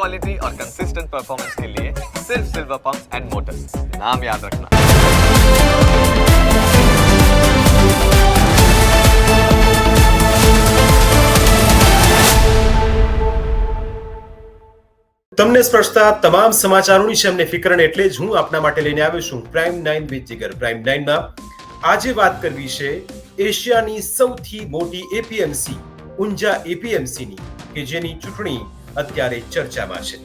Quality और consistent performance के लिए सिर्फ सिल्वर पंप्स एंड मोटर्स नाम याद रखना તમને સ્પર્શતા તમામ સમાચારોની છે અમને ફિકર અને એટલે જ હું આપના માટે લઈને આવ્યો છું prime nine with Jigar prime નાઇનમાં આજે વાત કરવી છે એશિયાની સૌથી મોટી એપીએમસી ઊંઝા એપીએમસીની કે જેની ચૂંટણી અત્યારે ચર્ચામાં છે.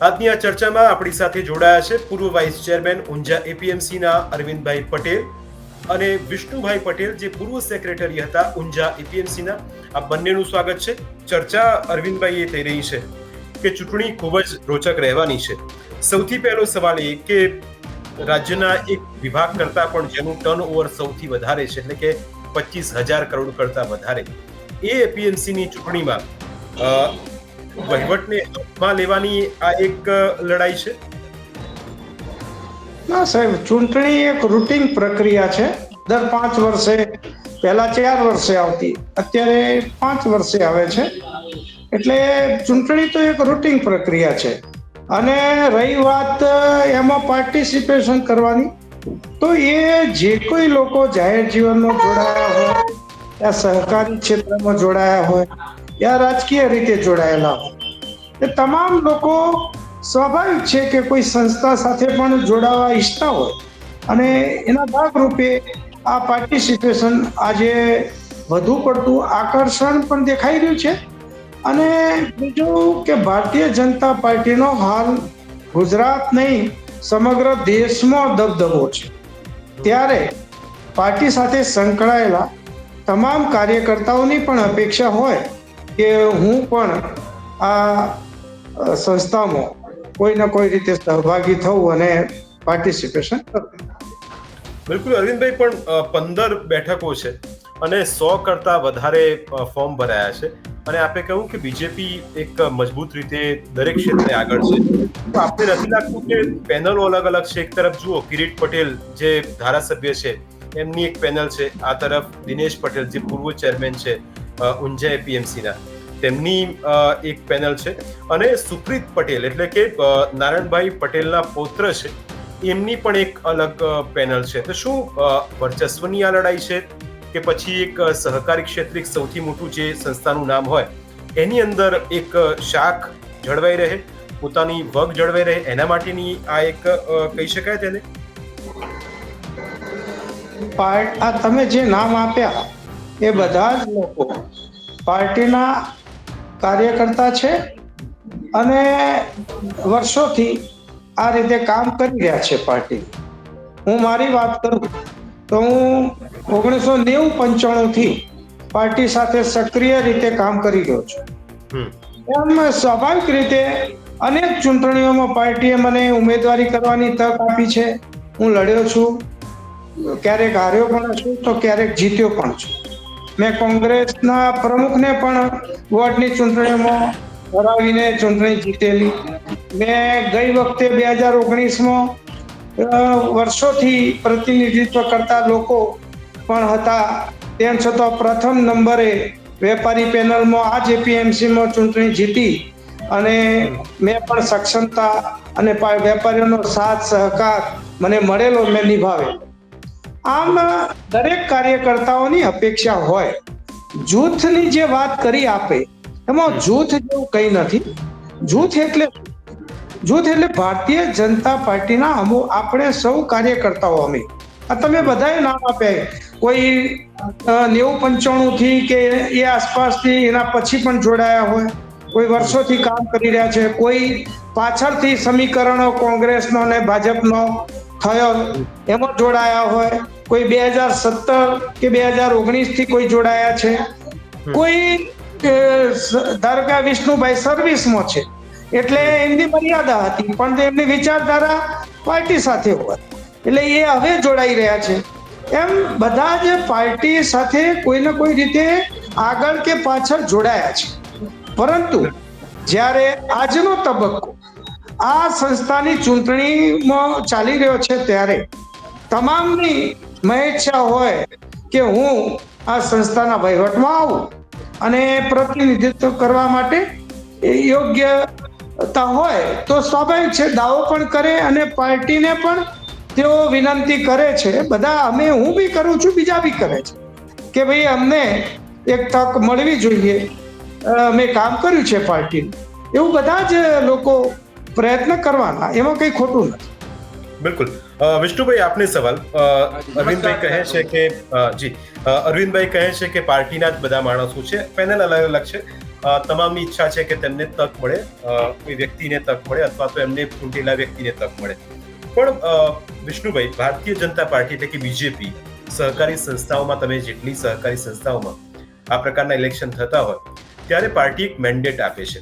આજની આ ચર્ચામાં આપણી સાથે જોડાયા છે પૂર્વ વાઇસ ચેરમેન ઊંઝા એપીએમસીના અરવિંદભાઈ પટેલ અને વિષ્ણુભાઈ પટેલ, જે પૂર્વ સેક્રેટરી હતા ઊંઝા એપીએમસીના. આ બંનેનું સ્વાગત છે. ચર્ચા અરવિંદભાઈ એ થઈ રહી છે કે ચૂંટણી ખૂબ જ રોચક રહેવાની છે. સૌથી પહેલો સવાલ એ કે રાજ્યના એક વિભાગ કરતા પણ જેનું ટર્ન ઓવર સૌથી વધારે છે, એટલે કે પચીસ હજાર કરોડ કરતા વધારે. એ એપીએમસીની ચૂંટણીમાં વહીવટને હાથમાં લેવાની આ એક લડાઈ છે? ના સાહેબ, ચૂંટણી એક રૂટિન પ્રક્રિયા છે. દર પાંચ વર્ષે, પહેલા ચાર વર્ષે આવતી, અત્યારે પાંચ વર્ષે આવે છે. એટલે ચૂંટણી તો એક રૂટિન પ્રક્રિયા છે. અને રહી વાત એમાં પાર્ટિસિપેશન કરવાની. તો એ જે કોઈ લોકો જાહેર જીવનમાં જોડાયા હોય, યા સહકારી ક્ષેત્રમાં જોડાયા હોય, યા રાજકીય રીતે જોડાયેલા હોય, એ તમામ લોકો સ્વાભાવિક છે કે કોઈ સંસ્થા સાથે પણ જોડાવા ઈચ્છતા હોય. અને એના ભાગરૂપે આ પાર્ટિસિપેશન આજે વધુ પડતું આકર્ષણ પણ દેખાઈ રહ્યું છે. અને બીજું કે ભારતીય જનતા પાર્ટીનો હાલ ગુજરાત નહીં, સમગ્ર દેશમાં દબદબો છે. ત્યારે પાર્ટી સાથે સંકળાયેલા તમામ કાર્યકર્તાઓની પણ અપેક્ષા હોય કે હું પણ આ સંસ્થામાં કોઈ ને કોઈ રીતે સહભાગી થવું અને પાર્ટિસિપેશન કરવું બિલકુલ, અરવિંદભાઈ, પણ પંદર બેઠકો છે અને સો કરતા વધારે ફોર્મ ભરાયા છે. અને આપે કહ્યું કે બીજેપી એક મજબૂત રીતે દરેક ક્ષેત્રે આગળ છે. તો આપને નથી લાગતું કે પેનલો અલગ અલગ છે? એક તરફ જુઓ, કિરીટ પટેલ જે ધારાસભ્ય છે, એમની એક પેનલ છે. આ તરફ દિનેશ પટેલ જે પૂર્વ ચેરમેન છે ઊંઝા એપીએમસીના તેમની એક પેનલ છે. અને સુપ્રીત પટેલ એટલે કે નારાયણભાઈ પટેલના પૌત્ર છે, એમની પણ એક અલગ પેનલ છે. તો શું વર્ચસ્વની આ લડાઈ છે? કે પછી એક સહકારી ક્ષેત્રે સૌથી મોટું જે સંસ્થાનું નામ હોય, એની અંદર એક શાખ જળવાઈ રહે, પોતાની વગ જળવાઈ રહે, એના માટેની આ એક કહી શકાય તેને? પાર્ટ, આ તમે જે નામ આપ્યા, એ બધા જ લોકો પાર્ટીના કાર્યકર્તા છે અને વર્ષોથી આ રીતે કામ કરી રહ્યા છે પાર્ટી. હું મારી વાત કરું તો હું ઓગણીસો નેવું પંચાણું થી પાર્ટી સાથે સક્રિય રીતે કામ કરી રહ્યો છું. એમ સ્વાભાવિક રીતે અનેક ચૂંટણીઓમાં પાર્ટીએ મને ઉમેદવારી કરવાની તક આપી છે. હું લડ્યો છું. ક્યારેક હાર્યો પણ છું તો ક્યારેક જીત્યો પણ છું. મેં કોંગ્રેસના પ્રમુખને પણ વોર્ડની ચૂંટણીઓમાં હરાવીને ચૂંટણી જીતેલી. મેં ગઈ વખતે બે હજાર ઓગણીસમાં વર્ષોથી પ્રતિનિધિત્વ કરતા લોકો પણ હતા. તેમ છતાં પ્રથમ નંબરે વેપારી પેનલમાં આ જેપીએમસીમાં ચૂંટણી જીતી અને મેં પણ સક્ષમતા અને વેપારીઓનો સાથ, સહકાર મને મળેલો, મેં નિભાવેલો. આમ, દરેક કાર્યકર્તાઓની અપેક્ષા હોય. જૂથની જે વાત કરી આપે, એમાં જૂથ જેવું કંઈ નથી. જૂથ એટલે? જૂથ એટલે ભારતીય જનતા પાર્ટીના અમુક આપણે સૌ કાર્યકર્તાઓ અમે. આ તમે બધાએ નામ આપ્યા કોઈ નેવું પંચાણુંથી કે એ આસપાસથી એના પછી પણ જોડાયા હોય કોઈ વર્ષોથી કામ કરી રહ્યા છે કોઈ પાછળથી સમીકરણો કોંગ્રેસનો ને ભાજપનો થયો એમાં જોડાયા હોય કોઈ બે હજાર સત્તર કે બે હજાર ઓગણીસથી કોઈ જોડાયા છે. કોઈ ધારો કે વિષ્ણુભાઈ સર્વિસમાં છે. એટલે એમની મર્યાદા હતી, પણ એમની વિચારધારા પાર્ટી સાથે હોય. એટલે એ હવે જોડાઈ રહ્યા છે. એમ બધા જ પાર્ટી સાથે કોઈ ને કોઈ રીતે આગળ કે પાછળ જોડાયા છે. પરંતુ જ્યારે આજનો તબક્કો આ સંસ્થાની ચૂંટણીમાં ચાલી રહ્યો છે ત્યારે તમામની મહેચ્છા હોય કે હું આ સંસ્થાના વહીવટમાં આવું અને પ્રતિનિધિત્વ કરવા માટે એ યોગ્યતા હોય તો સ્વાભાવિક છે દાવો પણ કરે અને પાર્ટીને પણ તેઓ વિનંતી કરે છે. બધા અમે હું બી કરું છું બીજા બી કરે છે. કે ભાઈ અમને એક તક મળવી જોઈએ. મેં અમે કામ કર્યું છે પાર્ટીનું. એવું બધા જ લોકો પ્રયત્ન કરવાના એમાં કંઈ ખોટું નથી. બિલકુલ. વિષ્ણુભાઈ આપને સવાલ. અ, અરવિંદભાઈ કહે છે કે જી. અરવિંદભાઈ કહે છે કે પાર્ટીના જ બધા માણસો છે. પેનલ અલગ અલગ છે. તમામની ઈચ્છા છે કે તેમને તક મળે કોઈ વ્યક્તિને તક મળે અથવા તો એમને ચૂંટેલા વ્યક્તિને તક મળે. પણ વિષ્ણુભાઈ, ભારતીય જનતા પાર્ટી એટલે કે બીજેપી સહકારી સંસ્થાઓમાં તમે જેટલી સહકારી સંસ્થાઓમાં આ પ્રકારના ઇલેક્શન થતા હોય, ત્યારે પાર્ટી એક મેન્ડેટ આપે છે.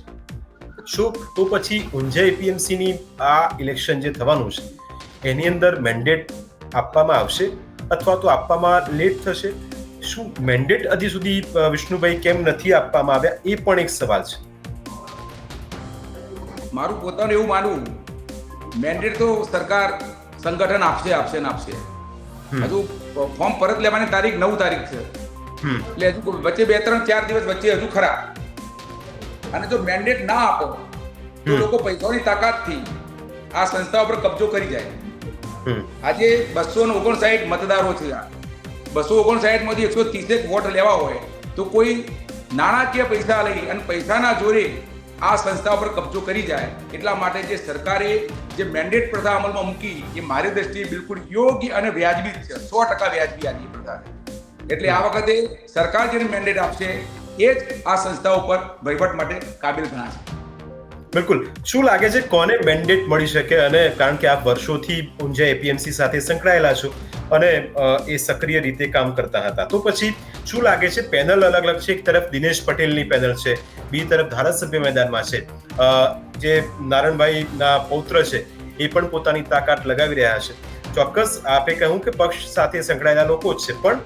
શું? તો પછી ઊંઝા એપીએમસી ની આ ઇલેક્શન જે થવાનું છે, એની અંદર મેન્ડેટ આપવામાં આવશે અથવા તો આપવામાં લેટ થશે? શું મેન્ડેટ હજી સુધી વિષ્ણુભાઈ કેમ નથી આપવામાં આવ્યા? એ પણ એક સવાલ છે. મારું પોતાનું એવું માનવું મેન્ડેટ તો સરકાર સંગઠન આપશે આપશે ને આપશે. હજુ ફોર્મ પરત લેવાની તારીખ નવ તારીખ છે. એટલે હજુ વચ્ચે બે ત્રણ ચાર દિવસ વચ્ચે હજુ ખરા. અને જો મેન્ડેટ ના આપો તો. લોકો પૈસાની તાકાતથી આ સંસ્થા ઉપર કબજો કરી જાય. આજે બસો ને ઓગણસાઠ મતદારો છે આ. બસો ઓગણસાઠમાંથી એકસો ત્રીસેક વોટ લેવા હોય, તો કોઈ નાણાકીય પૈસા લઈ અને પૈસાના જોરે આ સંસ્થા પર કબજો કરી જાય, એટલા માટે જે સરકારે જે મેન્ડેટ પ્રથા અમલમાં મૂકી, એ મારી દ્રષ્ટિએ બિલકુલ યોગ્ય અને વ્યાજબી છે. સો ટકા વ્યાજબી આ પ્રથા એટલે આ વખતે સરકાર જેને મેન્ડેટ આપશે, એ જ આ સંસ્થા ઉપર વહીવટ માટે કાબિલ ગણાશે. બિલકુલ. શું લાગે છે કોને મેન્ડેટ મળી શકે? અને કારણ કે આપ વર્ષોથી ઊંઝા એપીએમસી સાથે સંકળાયેલા છો અને એ સક્રિય રીતે કામ કરતા હતા. તો પછી શું લાગે છે? પેનલ અલગ અલગ છે? એક તરફ દિનેશ પટેલની પેનલ છે, બીજી તરફ ધારાસભ્ય મેદાનમાં છે. જે નારણભાઈના પૌત્ર છે, એ પણ પોતાની તાકાત લગાવી રહ્યા છે. ચોક્કસ આપે કહ્યું કે પક્ષ સાથે સંકળાયેલા લોકો જ છે, પણ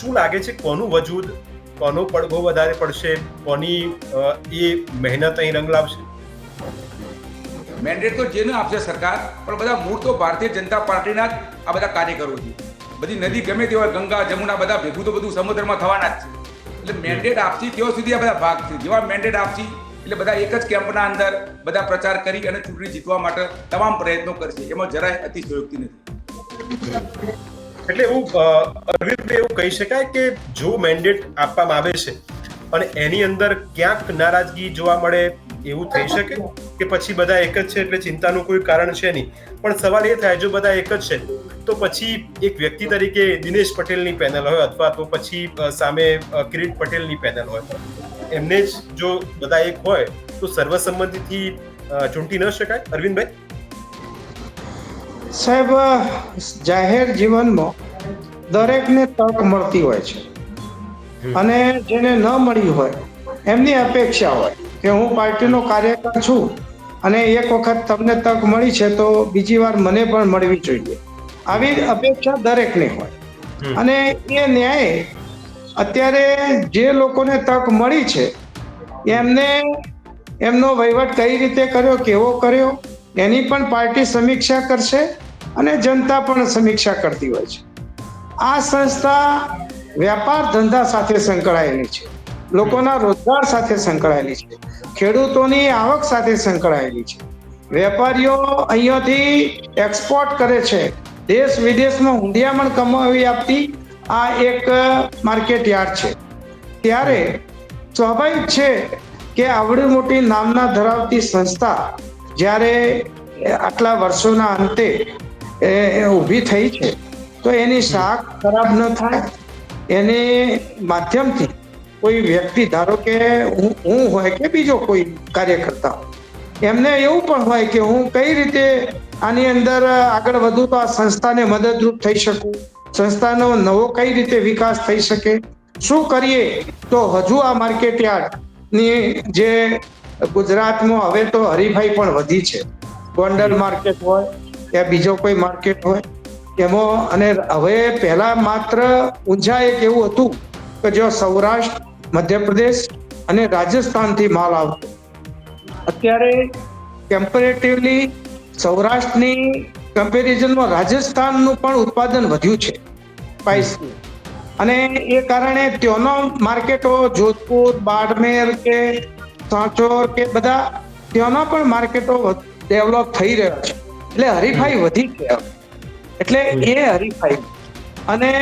શું લાગે છે કોનું વજૂદ, કોનો પડઘો વધારે પડશે, કોની એ મહેનત અહીં રંગ લાવશે? મેન્ડેટ તો જેને આપશે સરકાર, પણ બધા મૂળ તો ભારતીય જનતા પાર્ટીના જ આ બધા કાર્યકરો છે. બધી નદી ગમે તે હોય ગંગા, જમુના, બધા ભેગું તો બધું સમુદ્રમાં થવાના જ છે. એટલે મેન્ડેટ આપશી ત્યાં સુધી આ બધા ભાગ છે. જેવા મેન્ડેટ આપશી, એટલે બધા એક જ કેમ્પના અંદર બધા પ્રચાર કરી અને ચૂંટણી જીતવા માટે તમામ પ્રયત્નો કરશે. એમાં જરાય અતિશયોક્તિ નથી. એટલે એવું અરવિંદ એવું કહી શકાય કે જો મેન્ડેટ આપવામાં આવે છે, અને એની અંદર ક્યાંક નારાજગી જોવા મળે એવું થઈ શકે કે પછી બધા એક જ છે એટલે ચિંતાનું કોઈ કારણ છે નહીં? પણ સવાલ એ થાય જો બધા એક જ છે તો પછી એક વ્યક્તિ તરીકે દિનેશ પટેલની પેનલ હોય અથવા તો પછી સામે કિરીટ પટેલની પેનલ હોય. એમને જ જો બધા એક હોય તો સર્વસંમતિથી ચૂંટી ન શકાય. અરવિંદભાઈ? સાહેબ જાહેર જીવનમાં દરેકને તક મળતી હોય છે. અને જેને ન મળી હોય એમની અપેક્ષા હોય. કે હું પાર્ટીનો કાર્યકર છું અને એક વખત તમને તક મળી છે તો બીજી વાર મને પણ મળવી જોઈએ. આવી અપેક્ષા દરેકને હોય. અને એ ન્યાય અત્યારે જે લોકોને તક મળી છે એમને એમનો વહીવટ કઈ રીતે કર્યો કેવો કર્યો એની પણ પાર્ટી સમીક્ષા કરશે અને જનતા પણ સમીક્ષા કરતી હોય છે. આ સંસ્થા વ્યાપાર ધંધા સાથે સંકળાયેલી છે. લોકોના રોજગાર સાથે સંકળાયેલી છે. ખેડૂતોની આવક સાથે સંકળાયેલી છે. વેપારીઓ અહીંયાથી એક્સપોર્ટ કરે છે. દેશ વિદેશમાં હુંડિયામણ કમાવી આપતી આ એક માર્કેટ યાર્ડ છે. ત્યારે સ્વાભાવિક છે કે આવડી મોટી નામના ધરાવતી સંસ્થા જ્યારે આટલા વર્ષોના અંતે ઊભી થઈ છે, તો એની શાખ ખરાબ ન થાય. એને માધ્યમથી કોઈ વ્યક્તિ, ધારો કે હું હું હોય કે બીજો કોઈ કાર્યકર્તા, એમને એવું પણ હોય કે હું કઈ રીતે આની અંદર આગળ વધુ તો આ સંસ્થાને મદદરૂપ થઈ શકું? સંસ્થાનો નવો કઈ રીતે વિકાસ થઈ શકે? શું કરીએ? તો હજુ આ માર્કેટ યાર્ડની જે ગુજરાતમાં હવે તો હરીફાઈ પણ વધી છે. ગોંડલ માર્કેટ હોય કે બીજો કોઈ માર્કેટ હોય, એમાં અને હવે પહેલા માત્ર ઊંઝા એક એવું હતું કે જ્યાં સૌરાષ્ટ્ર મધ્યપ્રદેશ અને રાજસ્થાનથી માલ આવતો. અત્યારે કમ્પેરેટિવલી સૌરાષ્ટ્રની કમ્પેરિઝનમાં રાજસ્થાનનું પણ ઉત્પાદન વધ્યું છે સ્પાઇસનું અને એ કારણે ત્યાંનો માર્કેટો જોધપુર બાડમેર કે સાંચોર કે બધા ત્યાંના પણ માર્કેટો ડેવલપ થઈ રહ્યા છે. એટલે હરીફાઈ વધી ગયા એટલે એ હરીફાઈ. અને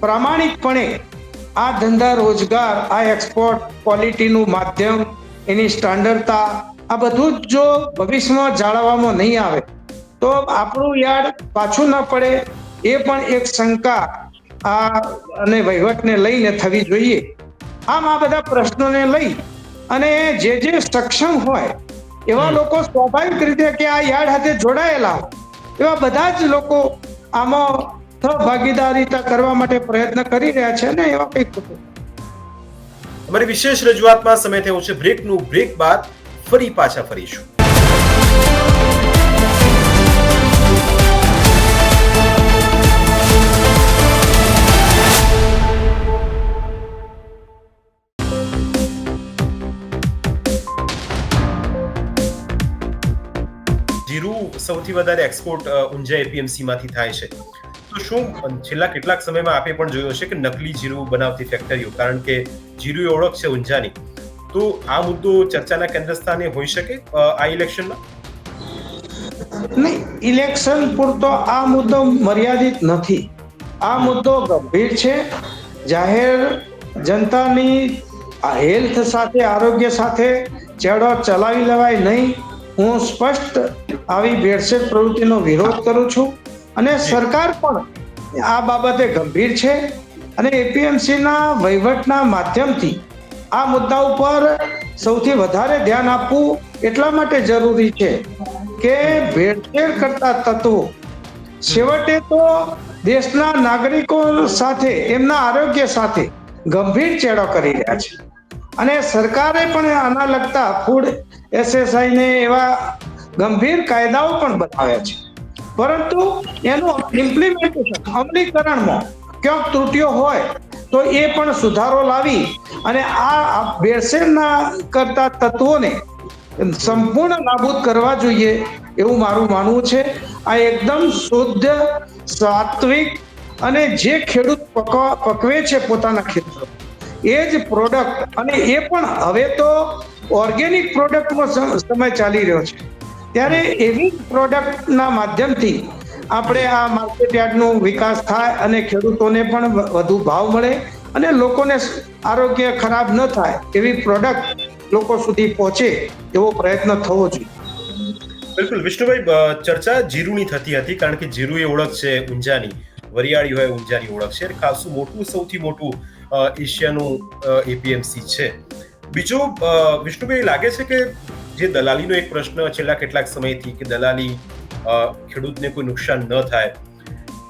પ્રામાણિકપણે આ ધંધા રોજગાર આ એક્સપોર્ટ ક્વોલિટીનું માધ્યમ એની સ્ટાન્ડર્ડતા આ બધું જ જો ભવિષ્યમાં જાળવવામાં નહીં આવે તો આપણું યાર્ડ પાછું ન પડે એ પણ એક શંકા આ અને વહીવટને લઈને થવી જોઈએ. આમ આ બધા પ્રશ્નોને લઈ અને જે જે સક્ષમ હોય એવા લોકો સ્વાભાવિક રીતે કે આ યાર્ડ સાથે જોડાયેલા હોય એવા બધા જ લોકો આમાં સહભાગીદારીતા કરવા માટે પ્રયત્ન કરી રહ્યા છે ને એવા કંઈક લોકો. અમારી વિશેષ રજૂઆતમાં સમય થયો છે. બ્રેકનું બ્રેક બાદ ફરી પાછા ફરીશું. જીરું સૌથી વધારે એક્સપોર્ટ ઊંઝા એપીએમસી માંથી થાય છે. શું છેલ્લા કેટલાક સમયમાં આપે પણ જોયું હશે કે નકલી જીરું બનાવતી ફેક્ટરીઓ કારણ કે જીરું ઓળખ છે ઊંઝાની. તો આ મુદ્દો ચર્ચાના કેન્દ્ર સ્થાને હોઈ શકે આ ઇલેક્શનમાં નહીં ઇલેક્શન પૂરતો આ મુદ્દો મર્યાદિત નથી. આ મુદ્દો ગંભીર છે. જાહેર જનતાની હેલ્થ સાથે, આરોગ્ય સાથે ચેડો ચલાવી લેવાય નહીં. હું સ્પષ્ટ આવી ભેળસેળ પ્રવૃત્તિનો વિરોધ કરું છું. અને સરકાર પણ આ બાબતે ગંભીર છે અને એપીએમસીના વહીવટના માધ્યમથી આ મુદ્દા ઉપર સૌથી વધારે ધ્યાન આપવું એટલા માટે જરૂરી છે કે ભેળસેળ કરતા તત્વો છેવટે તો દેશના નાગરિકો સાથે, એમના આરોગ્ય સાથે ગંભીર ચેડો કરી રહ્યા છે. અને સરકારે પણ આના લગતા ફૂડ એસએસઆઈને એવા ગંભીર કાયદાઓ પણ બનાવ્યા છે. પરંતુ એનું ઇમ્પ્લિમેન્ટેશન અમલીકરણમાં ક્યાંક ત્રુટીઓ હોય તો એ પણ સુધારો લાવી અને આ ભેળસેળના કરતા તત્વોને સંપૂર્ણ નાબૂદ કરવા જોઈએ એવું મારું માનવું છે. આ એકદમ શુદ્ધ, સાત્વિક અને જે ખેડૂત પકવા છે પોતાના ખેતરો એ જ પ્રોડક્ટ અને એ પણ હવે તો ઓર્ગેનિક પ્રોડક્ટનો સમય ચાલી રહ્યો છે. ત્યારે એવી પ્રોડક્ટના માધ્યમથી આપણે આ માર્કેટ યાર્ડનો વિકાસ થાય અને ખેડૂતોને પણ વધુ ભાવ મળે અને લોકોને આરોગ્ય ખરાબ ન થાય એવી પ્રોડક્ટ લોકો સુધી પહોંચે એવો પ્રયત્ન થવો જોઈએ. બિલકુલ. વિષ્ણુભાઈ ચર્ચા જીરુની થતી હતી કારણ કે જીરુ એ ઓળખ છે ઊંઝાની. વરિયાળી હોય ઊંઝાની ઓળખ છે. ખાસું મોટું, સૌથી મોટું એશિયાનું એપીએમસી છે. બીજું વિષ્ણુભાઈ, લાગે છે કે જે દલાલીનો એક પ્રશ્ન છેલ્લા કેટલાક સમયથી કે દલાલી ખેડૂતને કોઈ નુકસાન ન થાય.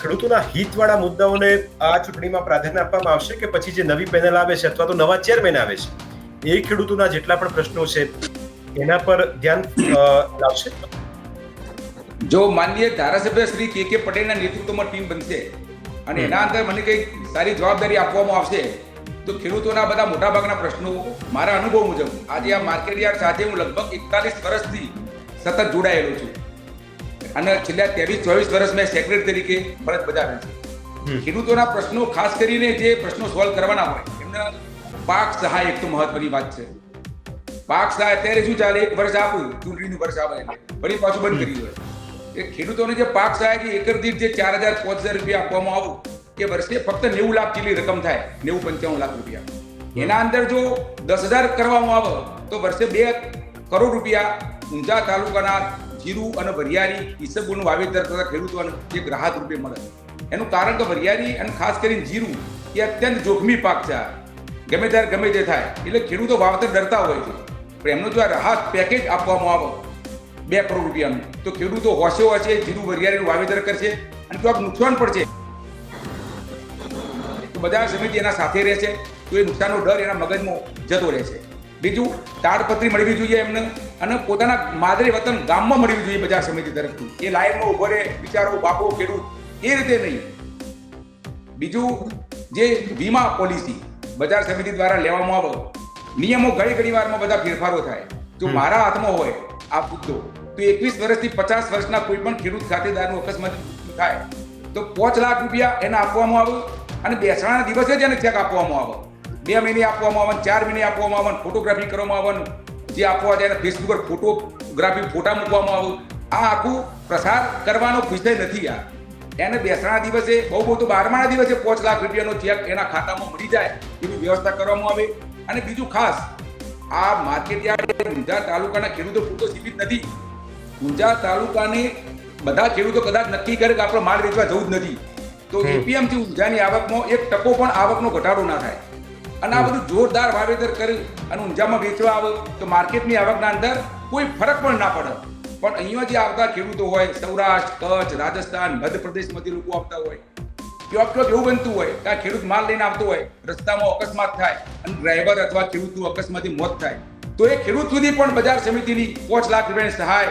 ખેડૂતોના હિતવાળા મુદ્દાઓને આ ચૂંટણીમાં પ્રાધાન્ય આપવામાં આવશે કે પછી જે નવી પેનલ આવે છે અથવા તો નવા ચેરમેન આવે છે? એ ખેડૂતોના જેટલા પણ પ્રશ્નો છે એના પર ધ્યાન લાવશે? જો માનનીય ધારાસભ્ય શ્રી કે કે પટેલના નેતૃત્વમાં ટીમ બનશે અને એના અંદર મને કંઈક સારી જવાબદારી આપવામાં આવશે તો ખેડૂતોના બધા મોટાભાગના પ્રશ્નો મારા અનુભવ મુજબ આજે આ માર્કેટ યાર્ડ સાથે હું લગભગ એકતાલીસ વર્ષથી સતત જોડાયેલો છું. અને છેલ્લા ત્રેવીસ ચોવીસ વર્ષ મેં સેક્રેટરી તરીકે ફરજ બજાવેલ છે. ખેડૂતોના પ્રશ્નો ખાસ કરીને જે પ્રશ્નો સોલ્વ કરવાના હોય એમના પાક સહાય એક તો મહત્વની વાત છે. પાક સહાય અત્યારે શું ચાલે? એક વર્ષ આપું ચૂંટણીનું વર્ષ આવે એટલે. ફરી પાછું બંધ કરી દે. એ ખેડૂતોને જે પાક સહાય એકર દીઠ જે ચાર હજાર પાંચ હજાર રૂપિયા આપવામાં આવું એ વર્ષે ફક્ત નેવું લાખ જેટલી રકમ થાય, નેવું પંચાવન લાખ રૂપિયા. એના અંદર જો દસ હજાર કરવામાં આવે, તો વર્ષે બે કરોડ રૂપિયા ઊંઝા તાલુકાના જીરું અને વરિયાળી ઈસબગુલનું વાવેતર કરતા ખેડૂતોને એક રાહત રૂપે મળે એનું કારણ કે વરિયાળી અને ખાસ કરીને જીરું, એ અત્યંત જોખમી પાક છે. ગમે ત્યારે ગમે તે થાય, એટલે ખેડૂતો વાવતર ડરતા હોય છે. પણ એમનો જો આ રાહત પેકેજ આપવામાં આવે, બે કરોડ રૂપિયાનું, તો ખેડૂતો હોશે હોશે જીરું વરિયાળીનું વાવેતર કરશે અને ક્યાંક નુકસાન પડશે તો બધા સમિતિ એના સાથે રહેશે તો એ નુકસાનનો ડર એના મગજમાં જતો રહેશે બીજું તાડપત્રી મળવી જોઈએ એમને અને પોતાના માદરે વતન ગામમાં મળવી જોઈએ બજાર સમિતિ તરફથી. એ લાઈનમાં ઊભો રહે બિચારો બાપો ખેડૂત એ રીતે નહીં. બીજું જે વીમા પોલિસી બજાર સમિતિ દ્વારા લેવામાં આવે નિયમો ઘણી ઘણી વારમાં બધા ફેરફારો થાય. જો મારા હાથમાં હોય આ મુદ્દો તો એકવીસ વર્ષથી પચાસ વર્ષના કોઈ પણ ખેડૂત ખાતેદારનું અકસ્માત થાય. તો પાંચ લાખ રૂપિયા એને આપવામાં આવે અને બેસવાના દિવસે જ એને ચેક આપવામાં આવે. બે મહિને આપવામાં આવે ચાર મહિને આપવામાં આવે ફોટોગ્રાફી કરવામાં આવે જે આપવા જાય એને ફેસબુક પર ફોટોગ્રાફી ફોટા મૂકવામાં આવે. આ આખું પ્રસાર કરવાનો વિષય નથી આ. એને બેસણા દિવસે, બહુ બહુ તો બારમાના દિવસે પાંચ લાખ રૂપિયાનો ચેક એના ખાતામાં મળી જાય એવી વ્યવસ્થા કરવામાં આવે. અને બીજું ખાસ, આ માર્કેટ યાર્ડ ઊંઝા તાલુકાના ખેડૂતો પૂરતો સીમિત નથી. ઊંઝા તાલુકાની બધા ખેડૂતો કદાચ નક્કી કરે કે આપણે માલ વેચવા જવું જ નથી. તો એપીએમસી ઊંઝાની આવકમાં એક ટકો પણ આવકનો ઘટાડો ના થાય. અને આ બધું જોરદાર વાવેતર કરી અને ઊંઝામાં વેચવા આવે તો માર્કેટની આવકના અંદર કોઈ ફરક પણ ના પડે. પણ અહીંયા જે આવતા ખેડૂતો હોય સૌરાષ્ટ્ર કચ્છ રાજસ્થાન મધ્યપ્રદેશમાંથી લોકો આવતા હોય ક્યોક ક્યોક એવું બનતું હોય કે આ ખેડૂત માલ લઈને આવતો હોય રસ્તામાં અકસ્માત થાય અને ડ્રાઈવર અથવા ખેડૂતનું અકસ્માતથી મોત થાય. તો એ ખેડૂત સુધી પણ બજાર સમિતિની પાંચ લાખ રૂપિયાની સહાય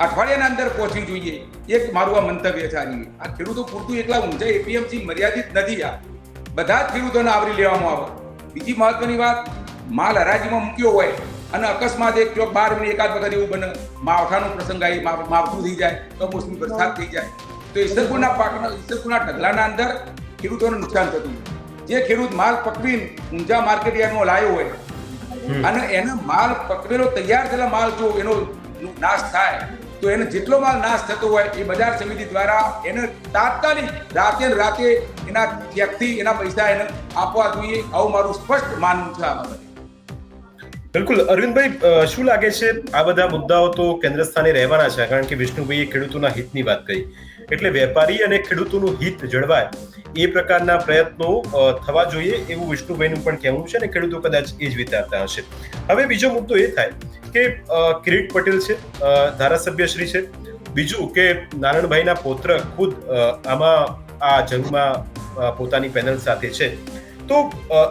અઠવાડિયાના અંદર પહોંચવી જોઈએ. એક મારું આ મંતવ્ય છે આની. આ ખેડૂતો પૂરતું એકલા ઊંચા એપીએમસી મર્યાદિત નથી આ. બધા જ ખેડૂતોને આવરી લેવામાં આવે. બીજી મહત્વની વાત માલ હરાજીમાં મૂક્યો હોય અને અકસ્માત એક ચોક બાર મિનિટ એકાદ વખત એવું બને માવઠાનો પ્રસંગ આવી માવઠું થઈ જાય કમોસમી વરસાદ થઈ જાય. તો ઈસરપુરના પાકના ઈસરપુરના ઢગલાના અંદર ખેડૂતોને નુકસાન થતું જે ખેડૂત માલ પકવીને ઊંઝા માર્કેટ યાર્ડમાં લાવ્યો હોય અને એને માલ પકવેલો તૈયાર થયેલા માલ જો એનો નાશ થાય તો એને જેટલો માલ નાશ થતો હોય એ બજાર સમિતિ દ્વારા એને તાત્કાલિક રાતે રાતે એના ચેકથી એના પૈસા એને આપવા જોઈએ. આવું મારું સ્પષ્ટ માનવું છે આ બાબતે. બિલકુલ. અરવિંદભાઈ શું લાગે છે આ બધા મુદ્દાઓ તો કેન્દ્ર સ્થાને રહેવાના છે, કારણ કે વિષ્ણુભાઈએ ખેડૂતોના હિતની વાત કરી એટલે વેપારી અને ખેડૂતોનું હિત જળવાય એ પ્રકારના પ્રયત્નો થવા જોઈએ એવું વિષ્ણુભાઈનું પણ કહેવું છે અને ખેડૂતો કદાચ એ જ વિચારતા હશે. હવે બીજો મુદ્દો એ થાય કે કિરીટ પટેલ છે ધારાસભ્ય શ્રી છે. બીજું કે નારાયણભાઈના પૌત્ર ખુદ આમાં આ જંગમાં પોતાની પેનલ સાથે છે. તો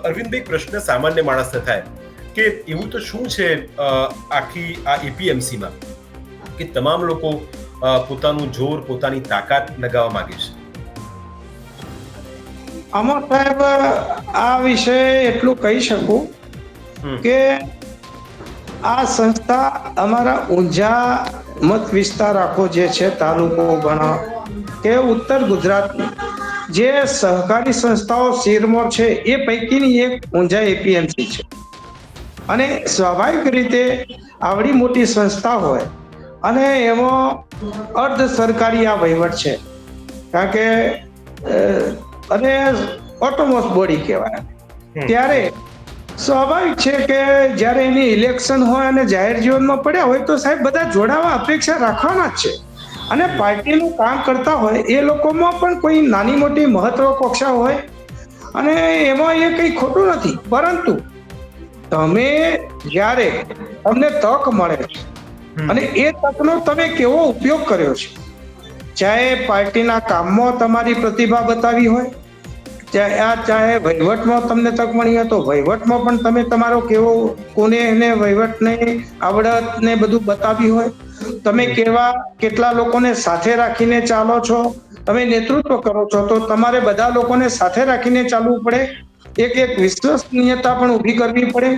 અરવિંદભાઈ પ્રશ્ન સામાન્ય માણસને થાય કે એવું તો શું છે આખી આ એપીએમસીમાં કે તમામ લોકો પોતાનું જોર પોતાની તાકાત લગાવવા માંગે છે? આમાં સાહેબ આ વિશે એટલું કહી શકું કે આ સંસ્થા અમારા ઊંઝા મત વિસ્તાર આખો જે છે તાલુકો ગણો કે ઉત્તર ગુજરાતની જે સહકારી સંસ્થાઓ શિરમોર છે એ પૈકીની એક ઊંઝા એપીએમસી છે. અને સ્વાભાવિક રીતે આવડી મોટી સંસ્થા હોય અને એમાં અર્ધ સરકારી આ વહીવટ છે. કારણ કે અને ઓટોમોસ બોડી કહેવાય. ત્યારે સ્વાભાવિક છે કે જ્યારે એની ઇલેક્શન હોય અને જાહેર જીવનમાં પડ્યા હોય તો સાહેબ બધા જોડાવા અપેક્ષા રાખવાના જ છે. અને પાર્ટીનું કામ કરતા હોય એ લોકોમાં પણ કોઈ નાની મોટી મહત્વકાંક્ષા હોય અને એમાં એ કંઈ ખોટું નથી. પરંતુ તમે જ્યારે તમને તક મળે છે અને એ તકનો તમે કેવો ઉપયોગ કર્યો છે? ચાહે પાર્ટીના કામમાં તમારી પ્રતિભા બતાવી હોય આ ચાહે વહીવટમાં તમને તક મળી તો વહીવટમાં પણ તમે તમારો કેવો કોને એને વહીવટને આવડત ને બધું બતાવી હોય. તમે કેવા કેટલા લોકોને સાથે રાખીને ચાલો છો? તમે નેતૃત્વ કરો છો? તો તમારે બધા લોકોને સાથે રાખીને ચાલવું પડે. એક એક વિશ્વસનીયતા પણ ઊભી કરવી પડે.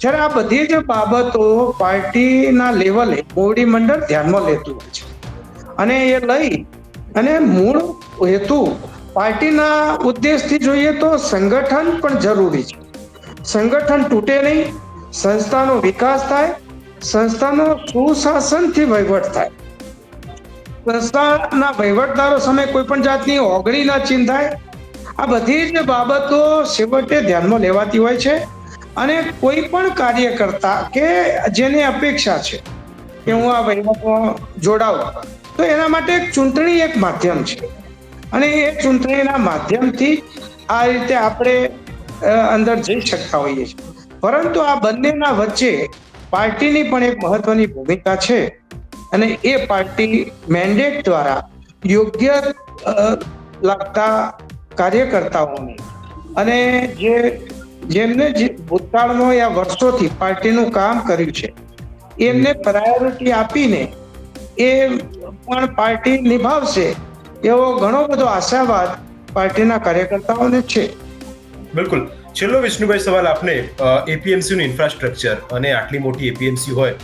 જ્યારે આ બધી જ બાબતો પાર્ટીના લેવલે મોવડી મંડળ ધ્યાનમાં લેતું હોય છે. અને એ લઈ અને મૂળ હેતુ પાર્ટીના ઉદ્દેશથી જોઈએ તો સંગઠન પણ જરૂરી છે. સંગઠન તૂટે નહીં, સંસ્થાનો વિકાસ થાય, સંસ્થાનો સુશાસનથી વહીવટ થાય. સંસ્થાના વહીવટદારો સામે કોઈ પણ જાતની ઓગળી ના ચિંતાય આ બધી જ બાબતો છેવટે ધ્યાનમાં લેવાતી હોય છે અને કોઈ પણ કાર્યકર્તા કે જેને અપેક્ષા છે કે હું આ વહીવટમાં જોડાઉં, તો એના માટે ચૂંટણી એક માધ્યમ છે. અને એ ચૂંટણીના માધ્યમથી આ રીતે આપણે અંદર જઈ શકતા હોઈએ છીએ. પરંતુ આ બંનેના વચ્ચે પાર્ટીની પણ એક મહત્વની ભૂમિકા છે અને એ પાર્ટી મેન્ડેટ દ્વારા યોગ્ય લાગતા કાર્યકર્તાઓને અને જે, જેમને જે ભૂતકાળમાં યા વર્ષોથી પાર્ટીનું કામ કર્યું છે, એમને પ્રાયોરિટી આપીને એ પણ પાર્ટી નિભાવશે એવો ઘણો બધો આશાવાદ પાર્ટીના કાર્યકર્તાઓને છે. બિલકુલ. છેલ્લો વિષ્ણુભાઈ સવાલ આપને એપીએમસીનું ઇન્ફ્રાસ્ટ્રક્ચર અને આટલી મોટી એપીએમસી હોય,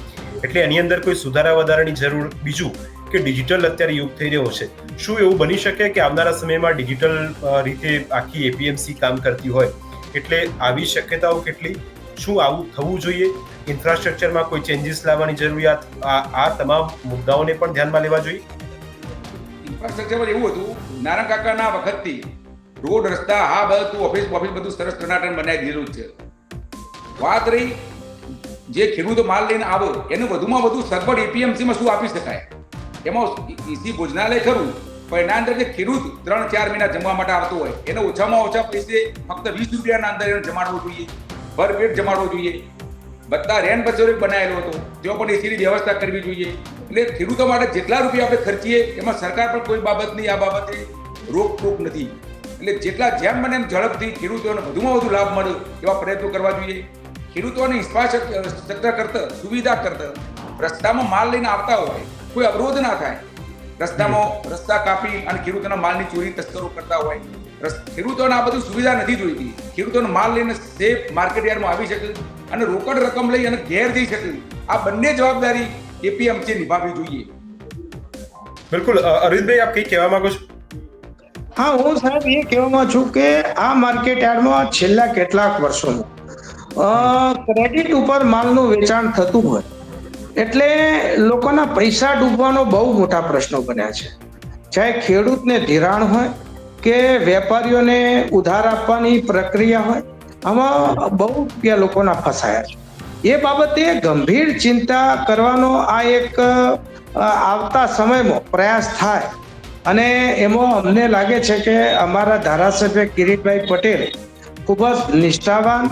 એટલે એની અંદર કોઈ સુધારા વધારાની જરૂર? બીજું કે ડિજિટલ અત્યારે યુગ થઈ રહ્યો છે. શું એવું બની શકે કે આવનારા સમયમાં ડિજિટલ રીતે આખી એપીએમસી કામ કરતી હોય? એટલે આવી શક્યતાઓ કેટલી? શું આવું થવું જોઈએ? ઇન્ફ્રાસ્ટ્રક્ચરમાં કોઈ ચેન્જીસ લાવવાની જરૂરિયાત? આ તમામ મુદ્દાઓને પણ ધ્યાનમાં લેવા જોઈએ. ઇન્ફ્રાસ્ટ્રક્ચરમાં એવું હતું, નારાયણ કાકાના વખતથી રોડ, રસ્તા, હા, બધું ઓફિસ ઓફિસ બધું સરસ ટનાટન બનાવી દીધું છે. વાત રહી, જે ખેડૂતો માલ લઈને આવે, એને વધુમાં વધુ સગવડ એપીએમસીમાં શું આપી શકાય? એમાં ઈસી ભોજનાલય ખરું પણ એના અંદર જે ખેડૂત ત્રણ ચાર મહિના જમવા માટે આવતો હોય એને ઓછામાં ઓછા પૈસે ફક્ત વીસ રૂપિયાના અંદર એને જમાડવો જોઈએ ભર પેટ જમાડવું જોઈએ બધા રેન બચેરો બનાવેલો હતો. તેઓ પણ એસીની વ્યવસ્થા કરવી જોઈએ. એટલે ખેડૂતો માટે જેટલા રૂપિયા આપણે ખર્ચીએ, એમાં સરકાર પણ કોઈ બાબતની આ બાબતે રોકટોક નથી. એટલે જેટલા જેમ બને એમ ઝડપથી ખેડૂતોને વધુમાં વધુ લાભ મળે એવા પ્રયત્નો કરવા જોઈએ. ખેડૂતોને ઇન્ફ્રાસ્ટ્રક્ચર કરતા, સુવિધા કરતા રસ્તામાં માલ લઈને આવતા હોય, કોઈ અવરોધ ના થાય. રસ્તામાં રસ્તા કાપી અને ખેડૂતોના માલની ચોરી, તસ્કરો કરતા હોય. ખેડૂતોને આ બધું સુવિધા નથી જોઈતી. ખેડૂતોનો માલ લઈને સેફ માર્કેટ યાર્ડમાં આવી શકે. અને રોકડ રકમ લઈ અને ઘેર જઈ શકે. આ બંને જવાબદારી એપીએમસી નિભાવવી જોઈએ. બિલકુલ. અરવિંદભાઈ આપ કઈ કહેવા માંગો છો? હા હું સાહેબ એ કહેવામાં છું કે આ માર્કેટ યાર્ડમાં છેલ્લા કેટલાક વર્ષોમાં ક્રેડિટ ઉપર માલનું વેચાણ થતું હોય. એટલે લોકોના પૈસા ડૂબવાનો બહુ મોટા પ્રશ્નો બન્યા છે. ચાહે ખેડૂતને ધિરાણ હોય કે વેપારીઓને ઉધાર આપવાની પ્રક્રિયા હોય, આમાં બહુ રૂપિયા લોકોના ફસાયા છે. એ બાબતે ગંભીર ચિંતા કરવાનો આ એક આવતા સમયમાં પ્રયાસ થાય. અને એમાં અમને લાગે છે કે અમારા ધારાસભ્ય કિરીટભાઈ પટેલ ખૂબ જ નિષ્ઠાવાન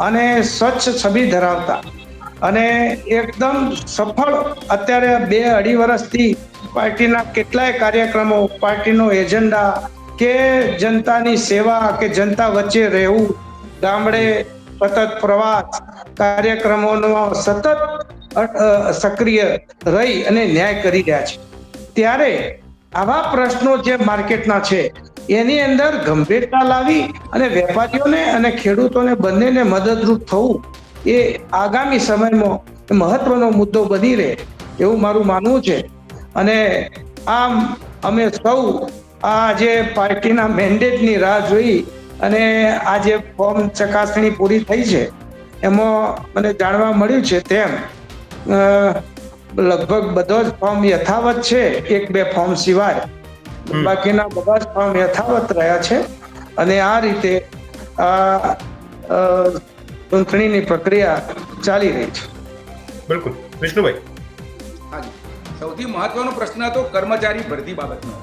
અને સ્વચ્છ છબી ધરાવતા અને એકદમ સફળ અત્યારે બે અઢી વર્ષથી પાર્ટીના કેટલાય કાર્યક્રમો, પાર્ટીનો એજન્ડા કે જનતાની સેવા કે જનતા વચ્ચે રહેવું, ગામડે સતત પ્રવાસ કાર્યક્રમોનો સતત સક્રિય રહી અને ન્યાય કરી રહ્યા છે. ત્યારે આવા પ્રશ્નો જે માર્કેટના છે, એની અંદર ગંભીરતા લાવી અને વેપારીઓને અને ખેડૂતોને બંનેને મદદરૂપ થવું, એ આગામી સમયમાં મહત્વનો મુદ્દો બની રહે એવું મારું માનવું છે. અને આમ અમે સૌ આ જે પાર્ટીના મેન્ડેટની રાહ જોઈ અને આ જે ફોર્મ ચકાસણી પૂરી થઈ છે એમાં મને જાણવા મળ્યું છે તેમ લગભગ બધો જ ફોર્મ યથાવત છે એક બે ફોર્મ સિવાય. બાકીના બધા જ ફોર્મ યથાવત રહ્યા છે અને આ રીતે આ ચૂંટણીની પ્રક્રિયા ચાલી રહી છે. બિલકુલ. વિષ્ણુભાઈ? સૌથી મહત્વનો પ્રશ્ન હતો કર્મચારી ભરતી બાબતનો.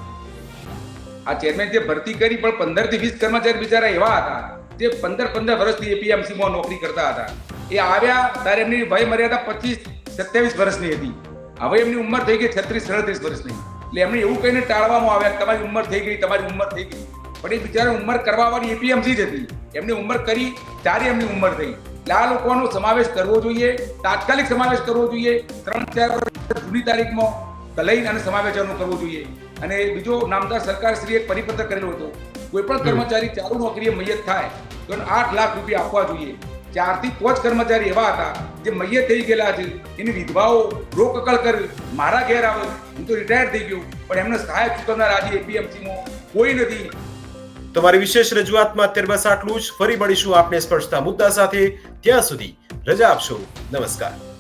આ ચેરમેન જે ભરતી કરી પણ પંદરથી વીસ કર્મચારી બિચારા એવા હતા જે પંદર પંદર વર્ષથી એપીએમસીમાં નોકરી કરતા હતા. એ આવ્યા ત્યારે એમની વય મર્યાદા પચીસ, સત્યાવીસ વર્ષની હતી. હવે એમની ઉંમર થઈ ગઈ છત્રીસ, સડત્રીસ વર્ષની. એટલે એમને એવું કહીને ટાળવામાં આવ્યા તમારી ઉંમર થઈ ગઈ, તમારી ઉંમર થઈ ગઈ. પણ એ બિચારા ઉંમર કરવાવાળી એપીએમસી જ હતી. એમની ઉંમર કરી, ત્યારે એમની ઉંમર થઈ. આ લોકોનો સમાવેશ કરવો જોઈએ, તાત્કાલિક સમાવેશ કરવો જોઈએ. ત્રણ ચાર વર્ષ જૂની તારીખમાં લઈને અને સમાવેશનો કરવો જોઈએ. અને બીજો નામદાર સરકારશ્રીએ એક પરિપત્ર કરેલો હતો. કોઈ પણ કર્મચારી ચાલુ નોકરીએ મૈયત થાય તો આઠ લાખ રૂપિયા આપવા જોઈએ. ચારથી પાંચ કર્મચારી એવા હતા જે મૈયત થઈ ગયેલા છે. એની વિધવાઓ રોકકળ કરી મારા ઘેર આવે હું તો રિટાયર થઈ ગયો. પણ એમને સહાય ચૂકવનાર આજે એપીએમસીમાં કોઈ નથી. તમારી વિશેષ રજૂઆતમાં અત્યારે બસ આટલું જ. ફરી મળીશું આપને સ્પર્શતા મુદ્દા સાથે. ત્યાં સુધી રજા આપશો. નમસ્કાર.